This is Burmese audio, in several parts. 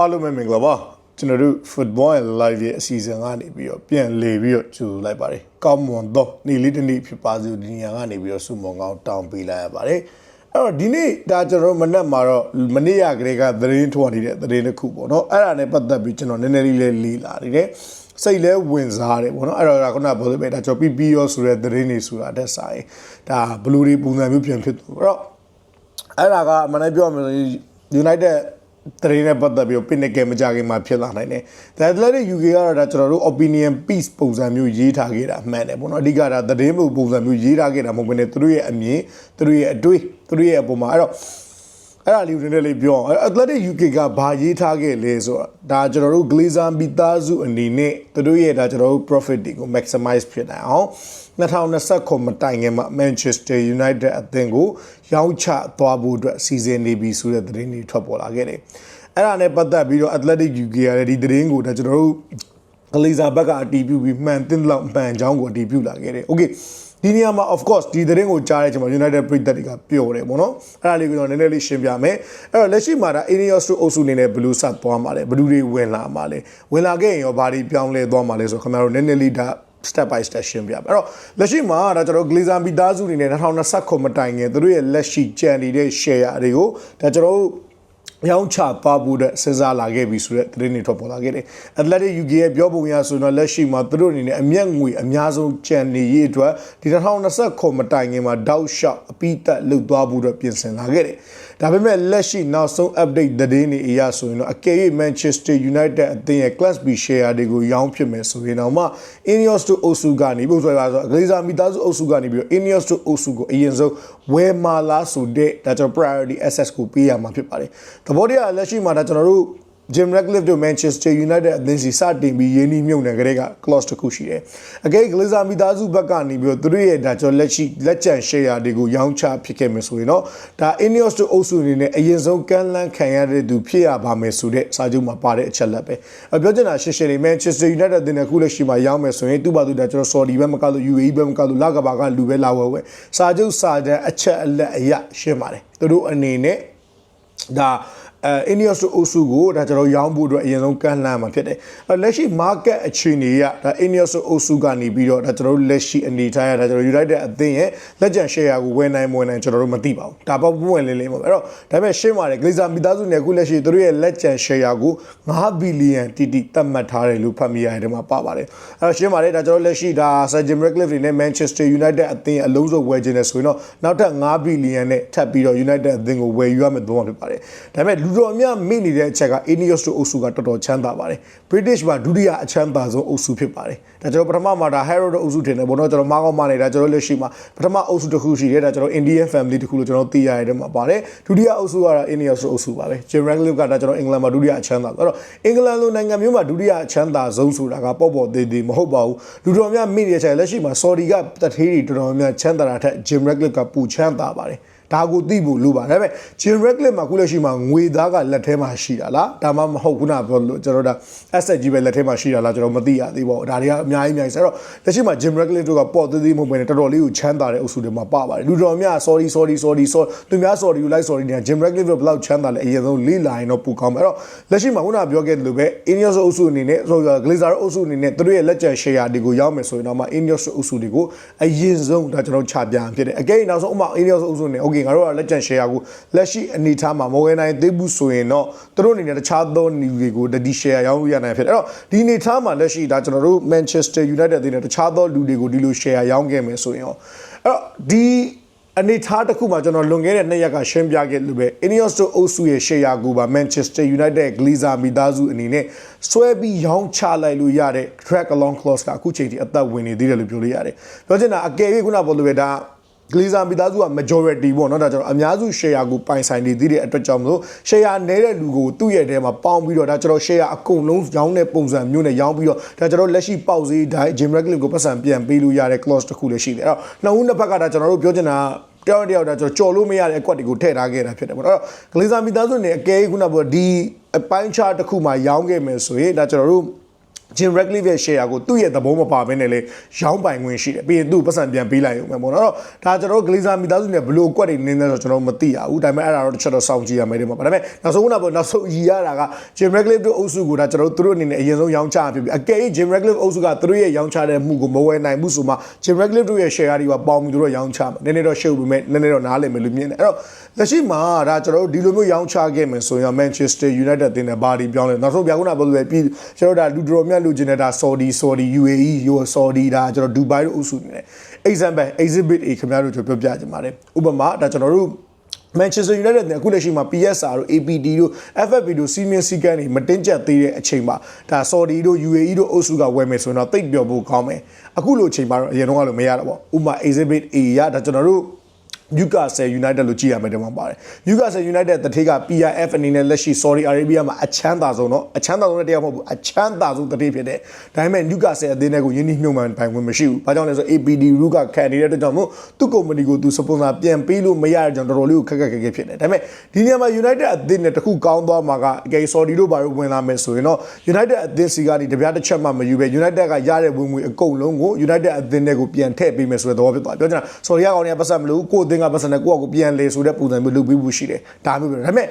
အားလုံးပဲမင်္ဂလာပါကျွန်တော်တို့ football and live ရဲ့အစီအစဉ်ကနေပြီးတော့ပြန်လေပြီးတော့ကြိုလိုက်ပါတယ်ကောင်းမွန်တော့နေ့လေးတစ်နေ့ဖြစ်ပါစေဒီနေရာကနေပြီးတော့စုမုံကောင်းတောင်းပေးလိုက်ရပါတယ်အဲ့တော့ဒီနေ့ဒါကျွန်တော်တို့မနက်မှာတော့မနေ့ရကလေးကသတင်းထွက်နေတဲ့သတင်းတစ်ခုပေါ့နော်အဲ့ဒါနဲ့ပတ်သက်ပြီးကျွန်တော်နည်းနည်းလေးလေးလေးလာနေတယ်စိတ်လဲဝင်စားတယ်ပေါ့နော်အဲ့တော့ဒါခုနကပြောလို့ပဲဒါကျွန်တော် PPO ဆိုတဲ့သတင်းတွေဆိုတာတက်ဆိုင်ဒါဘလူးတွေပုံစံမျိုးပြန်ဖြစ်သွားတော့အဲ့ဒါကအမှန်တမ်းပြောရမယ်ဆိုရင် United တရင်နဲ့ပတ်သက်ပြီးပင်နကယ်မကြခင်မှာဖြစ်လာနိုင်တယ်။ The Athletic UK ကတော့ဒါကျွန်တော်တို့ opinion piece ပုံစံမျိုးရေးထားခဲ့တာအမှန်တယ်ပေါ့နော်။အဓိကဒါသတင်းမှုပုံစံမျိုးရေးထားခဲ့တာမဟုတ်ဘဲနဲ့သူတို့ရဲ့အမြင်သူတို့ရဲ့အတွေးသူတို့ရဲ့အပေါ်မှာအဲ့တော့ အဲ့ဒါလေးကိုနည်းနည်းလေးပြောအောင် Athletic UK ကဘာရေးထားခဲ့လဲဆိုတော့ဒါကျွန်တော်တို့ Glazer မိသားစုအနေနဲ့သူတို့ရဲ့ဒါကျွန်တော်တို့ profit တွေကို maximize ဖြစ်နိုင်အောင်2029မတိုင်ခင်မှာ Manchester United အသင်းကိုရောင်းချသွားဖို့အတွက်စီစဉ်နေပြီဆိုတဲ့သတင်းတွေထွက်ပေါ်လာခဲ့တယ်။အဲ့ဒါနဲ့ပတ်သက်ပြီးတော့ Athletic UK ရတဲ့ဒီသတင်းကိုဒါကျွန်တော်တို့ဂလီဇာဘက်ကအတီးပြုပြီးမှန်တင်လောက်မှန်ချောင်းကိုအတီးပြုလာခဲ့တယ်။ Okay ဒီနေရာမှာ of course ဒီသတင်းကိုကြားတဲ့အချိန်မှာ United ပြည်သက်တွေကပျော်တယ်ပေါ့နော်အဲ့ဒါလေးကိုကျွန်တော်နည်းနည်းလေးရှင်းပြမယ်အဲ့တော့လက်ရှိမှာဒါ Ineos တို့အုပ်စုအနေနဲ့ Blue Sat သွားမှာလဲဘယ်သူတွေဝင်လာမှာလဲဝင်လာခဲ့ရင်ရောဘာတွေပြောင်းလဲသွားမှာလဲဆိုတော့ခင်ဗျားတို့နည်းနည်းလေးဒါ step by step ရှင်းပြပါအဲ့တော့လက်ရှိမှာဒါကျွန်တော် Glazer မိသားစုအနေနဲ့2029မတိုင်ခင်သူတို့ရဲ့လက်ရှိကြံနေတဲ့ share တွေကိုဒါကျွန်တော်တို့ ရောင်းချသွားဖို့တဲ့စဉ်းစားလာခဲ့ပြီဆိုတဲ့သတင်းတွေထွက်ပေါ်လာခဲ့တယ်။ Athletic UK ရဲ့ပြောပုံရဆိုတော့လက်ရှိမှာသူတို့အနေနဲ့အမျက်ငွေအများဆုံးကြံနေရေးအတွက်ဒီ2029မတိုင်ခင်မှာတောက်လျှောက်အပိသက်လှုပ်သွားဖို့အတွက်ပြင်ဆင်လာခဲ့တယ်။ ဒါပေမဲ့လက်ရှိနောက်ဆုံး update သတင်းတွေအရဆိုရင်တော့အကယ်၍ Manchester United အသင်းရဲ့ Class B share တွေကိုရောင်းဖြစ်မယ်ဆိုရင်တော့မှ Ineos တို့အုပ်စုကနေပို့ဆိုရပါဆိုအကလေးစားမိသားစုအုပ်စုကနေပြီးတော့ Ineos တို့အုပ်စုကိုအရင်ဆုံးဝယ်မာလာဆိုတဲ့ဒါကျွန်တော် priority access ကိုပေးရမှာဖြစ်ပါတယ်။သဘောတရားလက်ရှိမှာဒါကျွန်တော်တို့ Jim Ratcliffe တို့ Manchester United အသင်းစီစတင်ပြီးရင်းနှီးမြုပ်နှံကြတဲ့က clause တစ်ခုရှိတယ်။အကဲ Glazer မိသားစုဘက်ကနေပြီးတော့သူတို့ရဲ့ဒါကြောလက်ရှိလက်ကျန် share တွေကိုရောင်းချဖြစ်ခဲ့မယ်ဆိုရင်တော့ဒါ Ineos တို့အုပ်စုအနေနဲ့အရင်ဆုံးကမ်းလှမ်းခံရတဲ့သူဖြစ်ရပါမယ်ဆိုတဲ့စာချုပ်မှာပါတဲ့အချက်လက်ပဲ။အပြောချင်တာရှင်းရှင်းလေး Manchester United အသင်းကခုလက်ရှိမှာရောင်းမယ်ဆိုရင်သူ့ဘာသူဒါကျွန်တော် Saudi ဘက်မကလို့ UAE ဘက်မကလို့လကဘာကလူပဲလာဝဲဝဲစာချုပ်စာတမ်းအချက်အလက်အရရှင်းပါတယ်။သူတို့အနေနဲ့ဒါ အဲ Ineos တို့အုပ်စုကိုဒါကျွန်တော်ရောင်းဖို့အတွက်အရင်ဆုံးကန့်လန့်မှာဖြစ်တယ်အဲလက်ရှိ market အခြေအနေကဒါ Ineos တို့အုပ်စုကနေပြီးတော့ဒါကျွန်တော်တို့လက်ရှိအနေထားရဒါကျွန်တော် United အသင်းရဲ့လက်ကျန် share ကိုဝယ်နိုင်မဝယ်နိုင်ကျွန်တော်တို့မသိပါဘူးဒါပေါ့ပွင့်လင်းလင်းပါအဲ့တော့ဒါပေမဲ့ရှင်းပါတယ် Glazer မိသားစုနဲ့အခုလက်ရှိသူတို့ရဲ့လက်ကျန် share ကို9ဘီလီယံတိတိသတ်မှတ်ထားတယ်လို့ဖတ်မိရတယ်ဒီမှာပါပါတယ်အဲ့တော့ရှင်းပါတယ်ဒါကျွန်တော်လက်ရှိဒါ Sir Jim Ratcliffe တွေနဲ့ Manchester United အသင်းအလုံးစုံဝယ်ခြင်းနဲ့ဆိုရင်တော့နောက်ထပ်9ဘီလီယံနဲ့ထပ်ပြီးတော့ United အသင်းကိုဝယ်ယူရမယ်တော့ဖြစ်ပါတယ်ဒါပေမဲ့လူတော်အများမိနေတဲ့အချက်က Ineos တို့အုပ်စုကတော်တော်ချမ်းသာပါတယ် British မှာဒုတိယအချမ်းသာဆုံးအုပ်စုဖြစ်ပါတယ်ဒါကျွန်တော်ပထမမှာဒါ Harrow တို့အုပ်စုထင်တယ်ဘောနော်ကျွန်တော်မားကောင်းမနေတာကျွန်တော်လက်ရှိမှာပထမအုပ်စုတစ်ခုရှိတယ်ဒါကျွန်တော် Indian family တစ်ခုလို့ကျွန်တော်သိရတဲ့မှာပါတယ်ဒုတိယအုပ်စုကတော့ Ineos တို့အုပ်စုပါပဲ Jim Ratcliffe ကဒါကျွန်တော်အင်္ဂလန်မှာဒုတိယအချမ်းသာအဲ့တော့အင်္ဂလန်လိုနိုင်ငံမျိုးမှာဒုတိယအချမ်းသာဆုံးဆိုတာကပေါ့ပေါ့သေးသေးမဟုတ်ပါဘူးလူတော်များမိနေတဲ့ချက်လက်ရှိမှာ Saudi ကတထေးတွေတော်တော်များချမ်းသာတာထက် Jim Ratcliffe ကပူချမ်းသာပါတယ် ဒါကိုသိဖို့လိုပါဒါပေမဲ့ Jim Ratcliffe မှာခုလက်ရှိမှာငွေသားကလက်ထဲမှာရှိတာလားဒါမှမဟုတ်ခုနပြောလို့ကျွန်တော်တို့ asset ကြီးပဲလက်ထဲမှာရှိတာလားကျွန်တော်မသိရသေးပါဘူးဒါတွေကအများကြီးအများကြီးဆိုတော့လက်ရှိမှာ Jim Ratcliffe တို့ကပေါ့သေးသေးမဟုတ်ဘဲနဲ့တော်တော်လေးကိုချမ်းသာတဲ့အုပ်စုတွေမှာပါပါတယ်လူတော်များ sorry sorry sorry sorry သူများ sorry ယူလိုက် sorry နေတာ Jim Ratcliffe တို့ဘယ်လောက်ချမ်းသာလဲအရင်ဆုံးလေးလာရင်တော့ပူကောင်းမယ်အဲ့တော့လက်ရှိမှာခုနပြောခဲ့သလိုပဲ Ineos အုပ်စုအနေနဲ့ဆို Glazer အုပ်စုအနေနဲ့သူတို့ရဲ့လက်ကျန် share တွေကိုရောက်မယ်ဆိုရင်တော့မှ Ineos အုပ်စုတွေကိုအရင်ဆုံးဒါကျွန်တော်ချပြဖြစ်တယ်အကဲနောက်ဆုံးဥမာ Ineos အုပ်စုအနေနဲ့ okay ငါတို့ကလက်ကျန် share ကိုလက်ရှိအနေထားမှာမဝယ်နိုင်သေးဘူးဆိုရင်တော့သူတို့အနေနဲ့တခြားသောနေတွေကိုဒီ share ရောင်းလို့ရနိုင်ဖြစ်တယ်အဲ့တော့ဒီအနေထားမှာလက်ရှိဒါကျွန်တော်တို့ Manchester United အသင်းနဲ့တခြားသောလူတွေကိုဒီလို share ရောင်းခဲ့မယ်ဆိုရင်ရောအဲ့တော့ဒီအနေထားတစ်ခုမှာကျွန်တော်လွန်ခဲ့တဲ့နှစ်ရက်ကရှင်းပြခဲ့လို့ပဲ Ineos တို့အုပ်စုရဲ့ share ကိုပါ Manchester United Glazer မိသားစုအနေနဲ့ဆွဲပြီးရောင်းချလိုက်လို့ရတဲ့ track along clause ကအခုချိန်ထိအသက်ဝင်နေသေးတယ်လို့ပြောလို့ရတယ်ပြောချင်တာအကယ်၍ခုနပြောလို့ပဲဒါ Glazer မိသားစုက majority ပေါ့နော်ဒါကျွန်တော်အများစု share ကိုပိုင်ဆိုင်နေသေးတဲ့အတွက်ကြောင့်မလို့ share နည်းတဲ့လူကိုသူ့ရဲ့ထဲမှာပေါင်းပြီးတော့ဒါကျွန်တော် share အကုန်လုံးရောင်းတဲ့ပုံစံမျိုးနဲ့ရောင်းပြီးတော့ဒါကျွန်တော်လက်ရှိပေါက်ဈေးတိုင်း Jim Ratcliffe ကိုပတ်စံပြန်ပေးလို့ရတဲ့ clause တစ်ခုလည်းရှိတယ်အဲ့တော့နှစ်ဦးနှစ်ဖက်ကဒါကျွန်တော်တို့ပြောချင်တာတယောက်တယောက်ဒါကျွန်တော်ကြော်လို့မရတဲ့အကွက်တွေကိုထည့်ထားခဲ့တာဖြစ်တယ်ပေါ့အဲ့တော့ Glazer မိသားစုနဲ့အကဲခုနကဒီအပိုင်းချားတစ်ခုမှာရောင်းခဲ့မယ်ဆိုရင်ဒါကျွန်တော်တို့ Jim Ratcliffe ရဲ့ share ကိုသူ့ရဲ့သဘောမပါဘဲနဲ့လေရောင်းပိုင်ခွင့်ရှိတယ်ပြီးရင်သူ့ပတ်စံပြန်ပေးလိုက်ရုံပဲပေါ့နော်အဲ့တော့ဒါကျွန်တော်တို့ Glazer မိသားစုနဲ့ဘလို့အကွက်တွေနင်းနေဆိုကျွန်တော်မသိရဘူးဒါပေမဲ့အဲ့ဒါတော့တစ်ချက်တော့စောင့်ကြည့်ရမယ်ဒီမှာဒါပေမဲ့နောက်ဆုံးကပေါ့နောက်ဆုံးရည်ရတာက Jim Ratcliffe တို့အုပ်စုကိုဒါကျွန်တော်တို့သူတို့အနေနဲ့အရင်ဆုံးရောင်းချဖြစ်ပြီးအကယ်၍ Jim Ratcliffe အုပ်စုကသူတို့ရဲ့ရောင်းချတဲ့မှုကိုမဝယ်နိုင်ဘူးဆိုမှ Jim Ratcliffe တို့ရဲ့ share တွေကပေါင်းပြီးသူတို့ရောင်းချမှာနည်းနည်းတော့ရှုပ်ပေမဲ့နည်းနည်းတော့နားလည်မယ်လို့မြင်တယ်အဲ့တော့ လက်ရှိမှာဒါကျွန်တော်တို့ဒီလိုမျိုးရောင်းချခဲ့မယ်ဆိုရင် Manchester United တင်တဲ့ဘာဒီပြောင်းလဲနောက်ဆုံးပြခုနပြောလို့ပဲပြီးကျွန်တော်တို့ဒါလူတော်မြတ်လူကျင်တဲ့ဒါ Saudi Saudi UAE ရော Saudi ဒါကျွန်တော် Dubai တို့အုပ်စုနေတယ် example exhibit A ခင်ဗျားတို့ကျွန်တော်ပြောပြချင်ပါတယ်ဥပမာဒါကျွန်တော်တို့ Manchester United နဲ့အခုလက်ရှိမှာ PSR တို့ APD တို့ FFP တို့စီမင်းစီကန်တွေမတင်းကျပ်သေးတဲ့အချိန်မှာဒါ Saudi တို့ UAE တို့အုပ်စုကဝယ်မယ်ဆိုရင်တော့တိတ်ပြောဖို့ကောင်းမယ်အခုလိုအချိန်မှာတော့အရင်တော့လည်းမရတော့ပါဘူးဥပမာ Exhibit A ရဒါကျွန်တော်တို့ Newcastle United လို့ကြည့်ရမယ်ဒီမှာပါတယ် Newcastle United တထေးက PRF အနေနဲ့လက်ရှိ Saudi Arabia မှာအချမ်းသာဆုံးเนาะအချမ်းသာဆုံးတဲ့တရားမဟုတ်ဘူးအချမ်းသာဆုံးတထေးဖြစ်တဲ့ဒါပေမဲ့ Newcastle အသင်းတွေကိုယင်းနှိမ့်မှန်ပိုင်ဝင်မရှိဘူး။ဘာကြောင့်လဲဆို APD Rook ကခံနေတဲ့အတွက်ကြောင့်မို့သူ့ company ကိုသူ sponsor ပြန်ပေးလို့မရတဲ့ကြောင့်တော်တော်လေးကိုခက်ခက်ခဲခဲဖြစ်နေတယ်။ဒါပေမဲ့ဒီနေရာမှာ United အသင်းနဲ့တခုကောင်းသွားမှာကအကယ် Saudi တို့ဘာလို့ဝင်လာမယ်ဆိုရင်တော့ United အသင်းစီကနေတပြားတစ်ချက်မှမယူပဲ United ကရတဲ့ဝင်ငွေအကုန်လုံးကို United အသင်းတွေကိုပြန်ထည့်ပေးမယ်ဆိုတဲ့သဘောဖြစ်သွားတယ်။ပြောချင်တာ Saudi ကကောင်းနေပတ်သက်မလို့ကိုယ်အသ င်းကပတ်သက်နဲ့ကိုယ့်အကိုပြန်လေဆိုတဲ့ပုံစံမျိုးလုပ်ပေးဖို့ရှိတယ်ဒါမျိုးပဲဒါပေမဲ့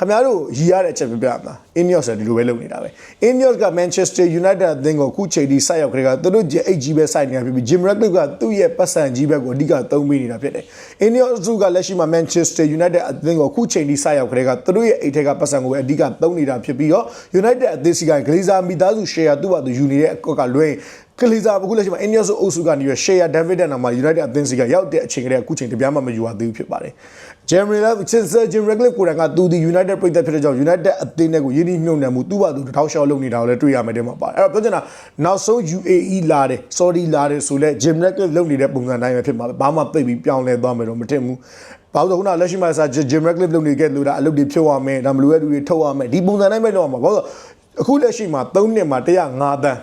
ခင်ဗျားတို့ရည်ရတဲ့အချက်ပြပြမလား Ineos ကဒီလိုပဲလုပ်နေတာပဲ Ineos က Manchester United အသင်းကိုအခုချိန်ထိစိုက်ရောက်ခရကသူတို့ကြီးအိတ်ကြီးပဲစိုက်နေတာဖြစ်ပြီး Jim Ratcliffe ကသူ့ရဲ့ပတ်စံကြီးဘက်ကိုအဓိကသုံးပေးနေတာဖြစ်တယ် Ineos စုကလက်ရှိမှာ Manchester United အသင်းကိုအခုချိန်ထိစိုက်ရောက်ခရကသူတို့ရဲ့အိတ်ထက်ကပတ်စံကိုပဲအဓိကသုံးနေတာဖြစ်ပြီးတော့ United အသင်းစီက Glazer မိသားစု share သူ့ဘာသူယူနေတဲ့အကောက်ကလွှဲ ကလီဇာအခုလက်ရှိမှာ Ineos အုပ်စုကနေရ share David နာမှာ United အသင်းစီကရောက်တဲ့အချိန်ကလေးအခုချိန်တပြားမှမယူရသေးဘူးဖြစ်ပါတယ် Jeremy Love Chisel Jim Ratcliffe ကိုယ်တိုင်ကသူဒီ United ပြည်သက်ဖြစ်တဲ့ကြောင့် United အသင်းနဲ့ကိုရင်းနှီးမြှုပ်နှံမှုသူ့ဘာသူတစ်ထောက်ရှောက်လုပ်နေတာကိုလည်းတွေ့ရမယ်တဲ့မှာပါတယ်အဲ့တော့ပြောချင်တာနောက်ဆုံး UAE လာတယ် Saudi လာတယ်ဆိုလဲ Jim Ratcliffe လုပ်နေတဲ့ပုံစံတိုင်းပဲဖြစ်မှာပဲဘာမှသိပ်ပြီးပြောင်းလဲသွားမယ်တော့မထင်ဘူးဘာလို့လဲခုနလက်ရှိမှာစာ Jim Ratcliffe လုပ်နေခဲ့လို့ဒါအလုပ်တွေဖြုတ်ရမယ်ဒါမလိုတဲ့လူတွေထုတ်ရမယ်ဒီပုံစံတိုင်းပဲလုပ်ရမှာဘာလို့အခုလက်ရှိမှာ3နှစ်မှာ105တန်း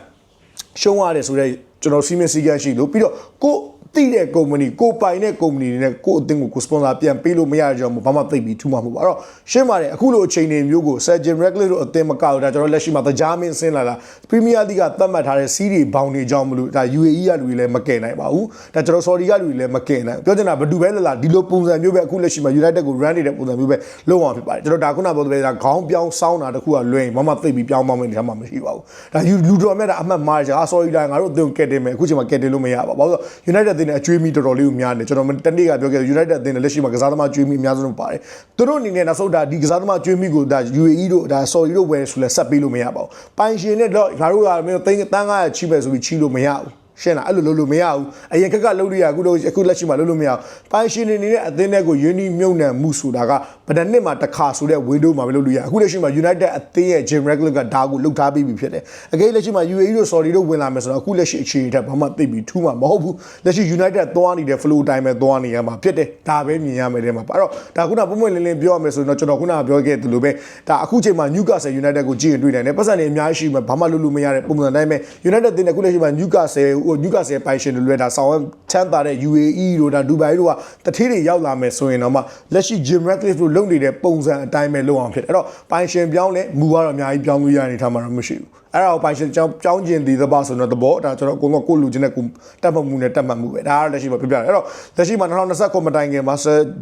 ရှုံးရတယ်ဆိုတော့ကျွန်တော်စီမင်းစီကန်းရှိလို့ပြီးတော့ကို တိတဲ့ကုမ္ပဏီကိုပိုင်တဲ့ကုမ္ပဏီတွေနဲ့ကိုအသင်းကိုကိုစပွန်ဆာပြန်ပေးလို့မရကြအောင်ဘာမှသိပ်ပြီးထူမှာမဟုတ်ပါအဲ့တော့ရှင်းပါတယ်အခုလိုအချိန်တွေမျိုးကို Sir Jim Ratcliffe တို့အသင်းမကောက်ဒါကျွန်တော်လက်ရှိမှာတရားမင်းဆင်းလာတာ Premier League ကသတ်မှတ်ထားတဲ့စီးရီဘောင်တွေကြောင့်မလို့ဒါ UAE ကလူတွေလည်းမကယ်နိုင်ပါဘူးဒါကျွန်တော် Saudi ကလူတွေလည်းမကယ်နိုင်ပြောချင်တာဘယ်သူပဲလာလာဒီလိုပုံစံမျိုးပဲအခုလက်ရှိမှာ United ကို run နေတဲ့ပုံစံမျိုးပဲလုံးအောင်ဖြစ်ပါတယ်ကျွန်တော်ဒါခုနပြောတဲ့ဒါခေါင်းပြောင်းစောင်းတာတခုကလွှဲရင်မမသိပ်ပြီးပြောင်းမမယ်နေမှာမရှိပါဘူးဒါလူတော်မြတ်တာအမှတ်မှားကြအာ Sorry လာငါတို့အသင်းကယ်တင်မယ်အခုချိန်မှာကယ်တင်လို့မရပါဘူးဘာလို့ United အသင်းနဲ့အကျွေးမီတော်တော်လေးကိုများနေကျွန်တော်တနေ့ကပြောခဲ့ United အသင်းနဲ့လက်ရှိမှာကစားသမားကျွေးမီအများဆုံးပါတယ်သူတို့အနေနဲ့နောက်ဆုံးဒါဒီကစားသမားကျွေးမီကိုဒါ UAE တို့ဒါ Saudi တို့ဝယ်ဆိုလဲဆက်ပေးလို့မရပါဘူးပိုင်ရှင်နဲ့တော့ငါတို့ကမင်းသိန်းတန်း900ချိပဲဆိုပြီးချိလို့မရဘူး ရှင်းလားအဲ့လိုလုပ်လို့မရဘူးအရင်ခက်ကလုပ်လို့ရအခုတော့အခုလက်ရှိမှာလုပ်လို့မရဘူးပိုင်ရှင်နေနေတဲ့အသင်းတွေကိုယင်းဒီမြုံနှံမှုဆိုတာကဗဒနှစ်မှာတစ်ခါဆိုတဲ့ window မှာပဲလုပ်လို့ရအခုလက်ရှိမှာ United အသင်းရဲ့ Jim Ratcliffe ကဒါကိုလုပ်ထားပြီးပြီဖြစ်တယ်အကိလက်ရှိမှာ UAE တို့ Saudi တို့ဝင်လာမယ်ဆိုတော့အခုလက်ရှိအခြေအနေထက်ဘာမှသိပြီးထူးမှာမဟုတ်ဘူးလက်ရှိ United သွားနေတဲ့ flow တိုင်းပဲသွားနေရမှာဖြစ်တယ်ဒါပဲမြင်ရမယ်တဲ့မှာအဲ့တော့ဒါခုနပုံမှန်လင်းလင်းပြောရမယ်ဆိုရင်တော့ကျွန်တော်ခုနပြောခဲ့သလိုပဲဒါအခုချိန်မှာ Newcastle United ကိုကြည့်ရင်တွေ့နိုင်တယ်ပတ်စံတွေအများကြီးရှိမှာဘာမှလုပ်လို့မရတဲ့ပုံစံတိုင်းပဲ United တင်တဲ့အခုလက်ရှိမှာ Newcastle ဟို Newcastle ပိုင်ရှင်တွေလွဲတာဆောင်းချမ်းသာတဲ့ UAE တို့ဒါဒူဘိုင်တို့ကတထေးတွေရောက်လာမယ်ဆိုရင်တော့မှလက်ရှိ Jim Ratcliffe တို့လုပ်နေတဲ့ပုံစံအတိုင်းပဲလုပ်အောင်ဖြစ်တယ်အဲ့တော့ပိုင်ရှင်ပြောင်းလဲမူကတော့အများကြီးပြောင်းလို့ရနေထားမှာတော့မရှိဘူး အဲ့ဒါကိုပိုင်ရှင်ကြောင်းကြောင်းကျင်တည်သဘောဆိုတော့သဘောဒါကျွန်တော်အကုန်လုံးကိုလူချင်းနဲ့ကိုတက်မှတ်မှုနဲ့တက်မှတ်မှုပဲဒါကတော့လက်ရှိမှာပြပြတယ်အဲ့တော့လက်ရှိမှာ2029မတိုင်ခင်မှာ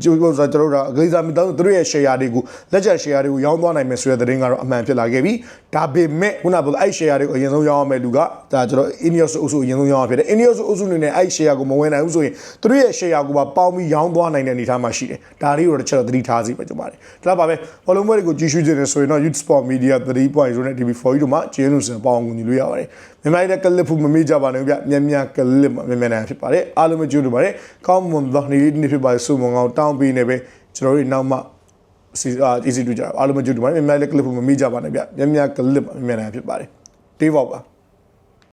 ကျိုးဆိုကျွန်တော်တို့ဂလိဇာမီတောင်းသူတို့ရဲ့ share တွေကိုလက်ကျန် share တွေကိုရောင်းသွားနိုင်မယ်ဆိုတဲ့သတင်းကတော့အမှန်ဖြစ်လာခဲ့ပြီဒါပေမဲ့ခုနကပြောအဲ့ share တွေကိုအရင်ဆုံးရောင်းရမယ်လူကဒါကျွန်တော် Ineos အုပ်စုအရင်ဆုံးရောင်းရဖြစ်တယ် Ineos အုပ်စုအနေနဲ့အဲ့ share ကိုမဝင်နိုင်ဘူးဆိုရင်သူတို့ရဲ့ share ကိုပါပေါင်းပြီးရောင်းသွားနိုင်တဲ့အနေအထားမှာရှိတယ်ဒါလေးကိုတော့တစ်ချက်တော့သတိထားစီပဲကျွန်ပါတယ်ဒါပါပဲ follow မတွေကိုကြည့်ရှုကြတယ်ဆိုရင်တော့ Youth Sport Media 3.0နဲ့ TV4 တို့မှာကျေးဇူးတင်ပေါင်းကူညီလို့ရပါတယ်မြန်မာပြည်ကလစ်ဖို့မမေ့ကြပါနဲ့ဗျမြန်မြန်ကလစ်မှာမြန်မြန်နိုင်ဖြစ်ပါတယ်အားလုံးပဲကျေးဇူးတင်ပါတယ်ကောင်းမွန်သောနေ့လေးနေ့ဖြစ်ပါဆုမွန်ကောင်းတောင်းပေးနေပဲကျွန်တော်တို့နောက်မှစီအာ easy to ကြအားလုံးပဲကျေးဇူးတင်ပါတယ်မြန်မြန်ကလစ်ဖို့မမေ့ကြပါနဲ့ဗျမြန်မြန်ကလစ်မှာမြန်မြန်နိုင်ဖြစ်ပါတယ်တေးပေါက်ပါ